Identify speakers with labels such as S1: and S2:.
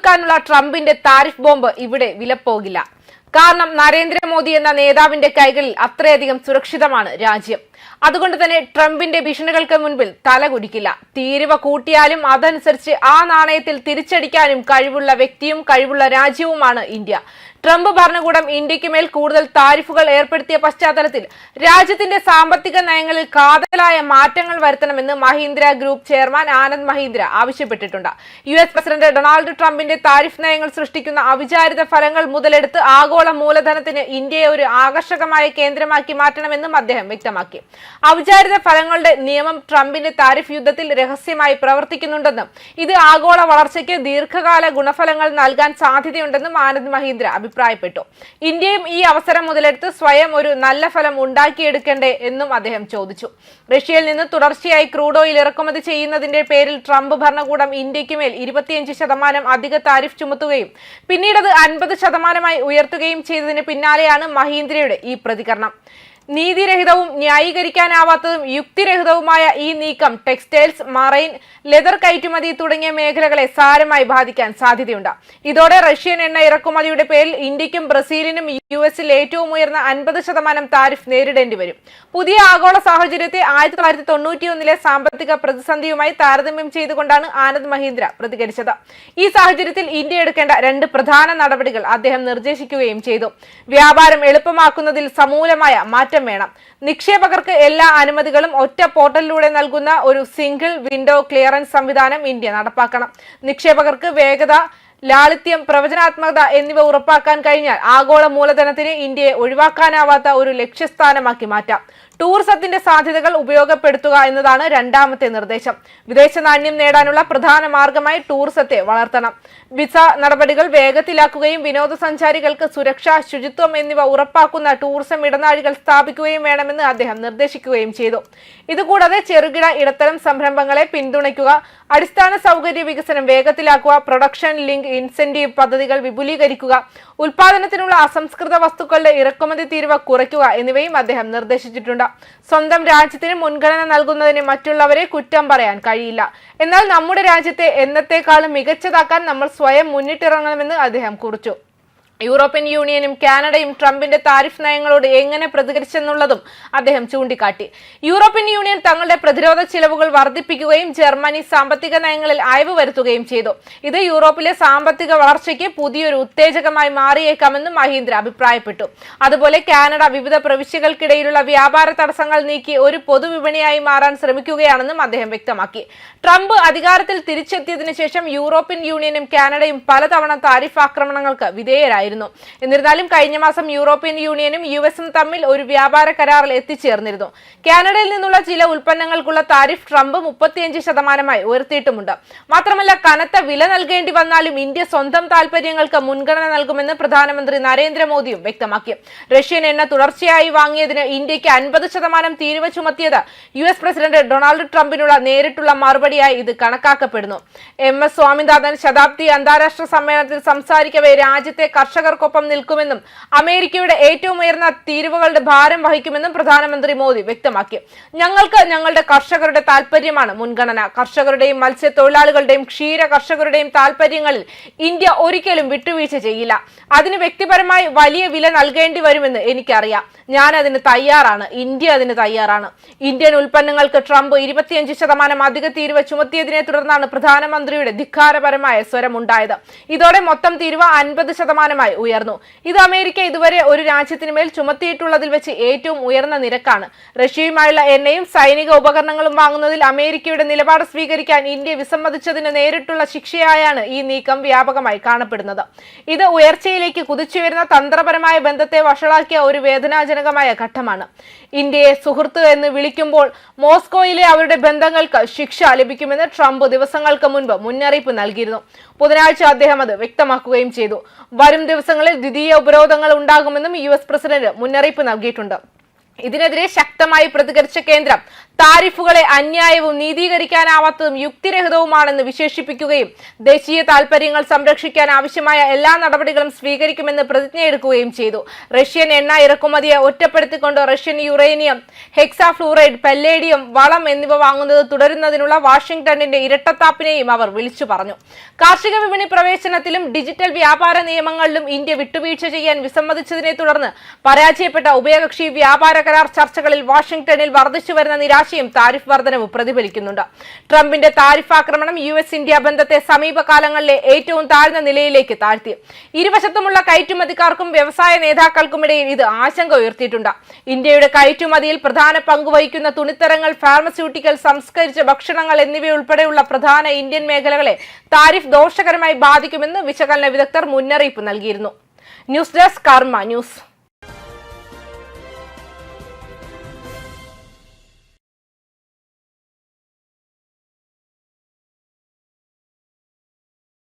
S1: തീർക്കാനുള്ള ട്രംപിന്റെ tariff bomb ഇവിടെ വിലപ്പോകില്ല. കാരണം നരേന്ദ്രമോദി എന്ന നേതാവിന്റെ കൈകളിൽ അത്രയധികം സുരക്ഷിതമാണ് രാജ്യം. അതുകൊണ്ട് തന്നെ ട്രംപിന്റെ ഭീഷണികൾക്ക് മുൻപിൽ തലകുടിക്കില്ല തീരുവ കൂട്ടിയാലും അതനുസരിച്ച് ആ നാണയത്തിൽ തിരിച്ചടിക്കാനും കഴിവുള്ള വ്യക്തിയും കഴിവുള്ള രാജ്യവുമാണ് ഇന്ത്യ. ട്രംപ് ഭരണകൂടം ഇന്ത്യയ്ക്ക് മേൽ കൂടുതൽ താരിഫുകൾ ഏർപ്പെടുത്തിയ പശ്ചാത്തലത്തിൽ രാജ്യത്തിന്റെ സാമ്പത്തിക നയങ്ങളിൽ കാതലായ മാറ്റങ്ങൾ വരുത്തണമെന്ന് മഹീന്ദ്ര ഗ്രൂപ്പ് ചെയർമാൻ ആനന്ദ് മഹീന്ദ്ര ആവശ്യപ്പെട്ടിട്ടുണ്ട്. യു എസ് പ്രസിഡന്റ് ഡൊണാൾഡ് ട്രംപിന്റെ താരിഫ് നയങ്ങൾ സൃഷ്ടിക്കുന്ന അവിചാരിത ഫലങ്ങൾ മുതലെടുത്ത് ആഗോള മൂലധനത്തിന് ഇന്ത്യയെ ഒരു ആകർഷകമായ കേന്ദ്രമാക്കി മാറ്റണമെന്നും അദ്ദേഹം വ്യക്തമാക്കി. അവിചാരിത ഫലങ്ങളുടെ നിയമം ട്രംപിന്റെ താരിഫ് യുദ്ധത്തിൽ രഹസ്യമായി പ്രവർത്തിക്കുന്നുണ്ടെന്നും ഇത് ആഗോള വളർച്ചയ്ക്ക് ദീർഘകാല ഗുണഫലങ്ങൾ നൽകാൻ സാധ്യതയുണ്ടെന്നും ആനന്ദ് മഹീന്ദ്ര അഭിപ്രായപ്പെട്ടു. ഇന്ത്യയും ഈ അവസരം മുതലെടുത്ത് സ്വയം ഒരു നല്ല ഫലം ഉണ്ടാക്കിയെടുക്കണ്ടേ എന്നും അദ്ദേഹം ചോദിച്ചു. റഷ്യയിൽ നിന്ന് തുടർച്ചയായി ക്രൂഡ് ഓയിൽ ഇറക്കുമതി ചെയ്യുന്നതിന്റെ പേരിൽ ട്രംപ് ഭരണകൂടം ഇന്ത്യയ്ക്ക് മേൽ ഇരുപത്തിയഞ്ച് ശതമാനം അധിക താരിഫ് ചുമത്തുകയും പിന്നീട് അത് അൻപത് ശതമാനമായി ഉയർത്തുകയും ചെയ്തതിന് പിന്നാലെയാണ് മഹീന്ദ്രയുടെ ഈ പ്രതികരണം. നീതിരഹിതവും ന്യായീകരിക്കാനാവാത്തതും യുക്തിരഹിതവുമായ ഈ നീക്കം ടെക്സ്റ്റൈൽസ് മറൈൻ ലെതർ കയറ്റുമതി തുടങ്ങിയ മേഖലകളെ സാരമായി ബാധിക്കാൻ സാധ്യതയുണ്ട്. ഇതോടെ റഷ്യൻ എണ്ണ ഇറക്കുമതിയുടെ പേരിൽ ഇന്ത്യക്കും ബ്രസീലിനും യു എസിൽ ഏറ്റവും ഉയർന്ന അൻപത് ശതമാനം താരിഫ് നേരിടേണ്ടി വരും. പുതിയ ആഗോള സാഹചര്യത്തെ ആയിരത്തി തൊള്ളായിരത്തി തൊണ്ണൂറ്റിയൊന്നിലെ സാമ്പത്തിക പ്രതിസന്ധിയുമായി താരതമ്യം ചെയ്തുകൊണ്ടാണ് ആനന്ദ് മഹീന്ദ്ര പ്രതികരിച്ചത്. ഈ സാഹചര്യത്തിൽ ഇന്ത്യ എടുക്കേണ്ട രണ്ട് പ്രധാന നടപടികൾ അദ്ദേഹം നിർദ്ദേശിക്കുകയും ചെയ്തു. വ്യാപാരം എളുപ്പമാക്കുന്നതിൽ സമൂലമായ മാറ്റം വേണം. നിക്ഷേപകർക്ക് എല്ലാ അനുമതികളും ഒറ്റ പോർട്ടലിലൂടെ നൽകുന്ന ഒരു സിംഗിൾ വിൻഡോ ക്ലിയറൻസ് സംവിധാനം ഇന്ത്യ നടപ്പാക്കണം. നിക്ഷേപകർക്ക് വേഗത ലാളിത്യം പ്രവചനാത്മകത എന്നിവ ഉറപ്പാക്കാൻ കഴിഞ്ഞാൽ ആഗോള മൂലധനത്തിന് ഇന്ത്യയെ ഒഴിവാക്കാനാവാത്ത ഒരു ലക്ഷ്യസ്ഥാനമാക്കി മാറ്റാം. ടൂറിസത്തിന്റെ സാധ്യതകൾ ഉപയോഗപ്പെടുത്തുക എന്നതാണ് രണ്ടാമത്തെ നിർദ്ദേശം. വിദേശ നാണ്യം നേടാനുള്ള പ്രധാന മാർഗമായി ടൂറിസത്തെ വളർത്തണം. വിസ നടപടികൾ വേഗത്തിലാക്കുകയും വിനോദസഞ്ചാരികൾക്ക് സുരക്ഷ ശുചിത്വം എന്നിവ ഉറപ്പാക്കുന്ന ടൂറിസം ഇടനാഴികൾ സ്ഥാപിക്കുകയും വേണമെന്ന് അദ്ദേഹം നിർദ്ദേശിക്കുകയും ചെയ്തു. ഇതുകൂടാതെ ചെറുകിട ഇടത്തരം സംരംഭങ്ങളെ പിന്തുണയ്ക്കുക അടിസ്ഥാന സൗകര്യ വികസനം വേഗത്തിലാക്കുക പ്രൊഡക്ഷൻ ലിങ്ക് ഇൻസെന്റീവ് പദ്ധതികൾ വിപുലീകരിക്കുക ഉൽപാദനത്തിനുള്ള അസംസ്കൃത വസ്തുക്കളുടെ ഇറക്കുമതി തീരുവ കുറയ്ക്കുക എന്നിവയും അദ്ദേഹം നിർദ്ദേശിച്ചിട്ടുണ്ട്. സ്വന്തം രാജ്യത്തിന് മുൻഗണന നൽകുന്നതിന് മറ്റുള്ളവരെ കുറ്റം പറയാൻ കഴിയില്ല. എന്നാൽ നമ്മുടെ രാജ്യത്തെ എന്നത്തെക്കാളും മികച്ചതാക്കാൻ നമ്മൾ സ്വയം മുന്നിട്ടിറങ്ങണമെന്ന് അദ്ദേഹം കുറിച്ചു. യൂറോപ്യൻ യൂണിയനും കാനഡയും ട്രംപിന്റെ താരിഫ് നയങ്ങളോട് എങ്ങനെ പ്രതികരിച്ചെന്നുള്ളതും അദ്ദേഹം ചൂണ്ടിക്കാട്ടി. യൂറോപ്യൻ യൂണിയൻ തങ്ങളുടെ പ്രതിരോധ ചിലവുകൾ വർദ്ധിപ്പിക്കുകയും ജർമ്മനി സാമ്പത്തിക നയങ്ങളിൽ അയവ് വരുത്തുകയും ചെയ്തു. ഇത് യൂറോപ്പിലെ സാമ്പത്തിക വളർച്ചയ്ക്ക് പുതിയൊരു ഉത്തേജകമായി മാറിയേക്കാമെന്നും മഹീന്ദ്ര അഭിപ്രായപ്പെട്ടു. അതുപോലെ കാനഡ വിവിധ പ്രവിശ്യകൾക്കിടയിലുള്ള വ്യാപാര തടസ്സങ്ങൾ നീക്കി ഒരു പൊതുവിപണിയായി മാറാൻ ശ്രമിക്കുകയാണെന്നും അദ്ദേഹം വ്യക്തമാക്കി. ട്രംപ് അധികാരത്തിൽ തിരിച്ചെത്തിയതിനു ശേഷം യൂറോപ്യൻ യൂണിയനും കാനഡയും പലതവണ താരിഫ് ആക്രമണങ്ങൾക്ക് വിധേയരായിരുന്നു എന്നിരുന്നാലും കഴിഞ്ഞ മാസം യൂറോപ്യൻ യൂണിയനും യു എസും തമ്മിൽ ഒരു വ്യാപാര കരാറിൽ എത്തിച്ചേർന്നിരുന്നു. കാനഡയിൽ നിന്നുള്ള ചില ഉൽപ്പന്നങ്ങൾക്കുള്ള താരിഫ് ട്രംപ് മുപ്പത്തിയഞ്ച് ശതമാനമായി ഉയർത്തിയിട്ടുമുണ്ട്. മാത്രമല്ല കനത്ത വില നൽകേണ്ടി വന്നാലും ഇന്ത്യ സ്വന്തം താൽപര്യങ്ങൾക്ക് മുൻഗണന നൽകുമെന്ന് പ്രധാനമന്ത്രി നരേന്ദ്രമോദിയും വ്യക്തമാക്കി. റഷ്യൻ എണ്ണ തുടർച്ചയായി വാങ്ങിയതിന് ഇന്ത്യയ്ക്ക് അൻപത് ശതമാനം തീരുവ ചുമത്തിയത് യു എസ് പ്രസിഡന്റ് ഡൊണാൾഡ് ട്രംപിനുള്ള നേരിട്ടുള്ള മറുപടിയായി ഇത് കണക്കാക്കപ്പെടുന്നു. എം എസ് സ്വാമിനാഥൻ ശതാബ്ദി അന്താരാഷ്ട്ര സമ്മേളനത്തിൽ സംസാരിക്കവെ രാജ്യത്തെ കർഷകർക്കൊപ്പം നിൽക്കുമെന്നും അമേരിക്കയുടെ ഏറ്റവും ഉയർന്ന തീരുവകളുടെ ഭാരം വഹിക്കുമെന്നും പ്രധാനമന്ത്രി മോദി വ്യക്തമാക്കി. ഞങ്ങൾക്ക് ഞങ്ങളുടെ കർഷകരുടെ താൽപര്യമാണ് മുൻഗണന. കർഷകരുടെയും മത്സ്യത്തൊഴിലാളികളുടെയും ക്ഷീര കർഷകരുടെയും താൽപര്യങ്ങളിൽ ഇന്ത്യ ഒരിക്കലും വിട്ടുവീഴ്ച ചെയ്യില്ല. അതിന് വ്യക്തിപരമായി വലിയ വില നൽകേണ്ടി വരുമെന്ന് എനിക്കറിയാം. ഞാൻ അതിന് തയ്യാറാണ്. ഇന്ത്യ അതിന് തയ്യാറാണ്. ഇന്ത്യൻ ഉൽപ്പന്നങ്ങൾക്ക് ട്രംപ് ഇരുപത്തിയഞ്ച് ശതമാനം അധിക തീരുവ ചുമത്തിയതിനെ തുടർന്നാണ് പ്രധാനമന്ത്രിയുടെ ധിക്കാരപരമായ സ്വരമുണ്ടായത്. ഇതോടെ മൊത്തം തീരുവ അൻപത് ശതമാനമായി ഉയർന്നു. ഇത് അമേരിക്ക ഇതുവരെ ഒരു രാജ്യത്തിന് മേൽ ചുമത്തിയിട്ടുള്ളതിൽ വെച്ച് ഏറ്റവും ഉയർന്ന നിരക്കാണ്. റഷ്യയുമായുള്ള എണ്ണയും സൈനിക ഉപകരണങ്ങളും വാങ്ങുന്നതിൽ അമേരിക്കയുടെ നിലപാട് സ്വീകരിക്കാൻ ഇന്ത്യ വിസമ്മതിച്ചതിന് നേരിട്ടുള്ള ശിക്ഷയായാണ് ഈ നീക്കം വ്യാപകമായി കാണപ്പെടുന്നത്. ഇത് ഉയർച്ചയിലേക്ക് കുതിച്ചുയരുന്ന തന്ത്രപരമായ ബന്ധത്തെ വഷളാക്കിയ ഒരു വേദനാജനകമായ ഘട്ടമാണ്. ഇന്ത്യയെ സുഹൃത്ത് എന്ന് വിളിക്കുമ്പോൾ മോസ്കോയിലെ അവരുടെ ബന്ധങ്ങൾക്ക് ശിക്ഷ ലഭിക്കുമെന്ന് ട്രംപ് ദിവസങ്ങൾക്ക് മുൻപ് മുന്നറിയിപ്പ് നൽകിയിരുന്നു. ബുധനാഴ്ച അദ്ദേഹം അത് വ്യക്തമാക്കുകയും ചെയ്തു. വരും ദിവസങ്ങളിൽ ദ്വിതീയ ഉപരോധങ്ങൾ ഉണ്ടാകുമെന്നും യു എസ് പ്രസിഡന്റ് മുന്നറിയിപ്പ് നൽകിയിട്ടുണ്ട്. ഇതിനെതിരെ ശക്തമായി പ്രതികരിച്ച കേന്ദ്രം താരിഫുകളെ അന്യായവും നീതീകരിക്കാനാവാത്തതും യുക്തിരഹിതവുമാണെന്ന് വിശേഷിപ്പിക്കുകയും ദേശീയ താൽപര്യങ്ങൾ സംരക്ഷിക്കാൻ ആവശ്യമായ എല്ലാ നടപടികളും സ്വീകരിക്കുമെന്ന് പ്രതിജ്ഞയെടുക്കുകയും ചെയ്തു. റഷ്യൻ എണ്ണ ഇറക്കുമതിയെ ഒറ്റപ്പെടുത്തിക്കൊണ്ട് റഷ്യൻ യുറേനിയം ഹെക്സാഫ്ലൂറൈഡ് പെല്ലേഡിയം വളം എന്നിവ വാങ്ങുന്നത് തുടരുന്നതിനുള്ള വാഷിംഗ്ടണിന്റെ ഇരട്ടത്താപ്പിനെയും അവർ വിളിച്ചു പറഞ്ഞു. കാർഷിക വിപണി പ്രവേശനത്തിലും ഡിജിറ്റൽ വ്യാപാര നിയമങ്ങളിലും ഇന്ത്യ വിട്ടുവീഴ്ച ചെയ്യാൻ വിസമ്മതിച്ചതിനെ തുടർന്ന് പരാജയപ്പെട്ട ഉഭയകക്ഷി വ്യാപാര കരാർ ചർച്ചകളിൽ വാഷിംഗ്ടണിൽ വർദ്ധിച്ചു വരുന്ന നിരാശയും താരിഫ് വർധനവ് പ്രതിഫലിക്കുന്നുണ്ട്. ട്രംപിന്റെ താരിഫ് ആക്രമണം യു എസ് ഇന്ത്യ ബന്ധത്തെ സമീപകാലങ്ങളിലെ ഏറ്റവും താഴ്ന്ന നിലയിലേക്ക് താഴ്ത്തി. ഇരുവശത്തുമുള്ള കയറ്റുമതിക്കാർക്കും വ്യവസായ നേതാക്കൾക്കുമിടയിൽ ഇത് ആശങ്ക ഉയർത്തിയിട്ടുണ്ട്. ഇന്ത്യയുടെ കയറ്റുമതിയിൽ പ്രധാന പങ്കുവഹിക്കുന്ന തുണിത്തരങ്ങൾ ഫാർമസ്യൂട്ടിക്കൽ സംസ്കരിച്ച ഭക്ഷണങ്ങൾ എന്നിവയുൾപ്പെടെയുള്ള പ്രധാന ഇന്ത്യൻ മേഖലകളെ താരിഫ് ദോഷകരമായി ബാധിക്കുമെന്ന് വിശകലന വിദഗ്ധർ മുന്നറിയിപ്പ് നൽകിയിരുന്നു. News desk Karma news.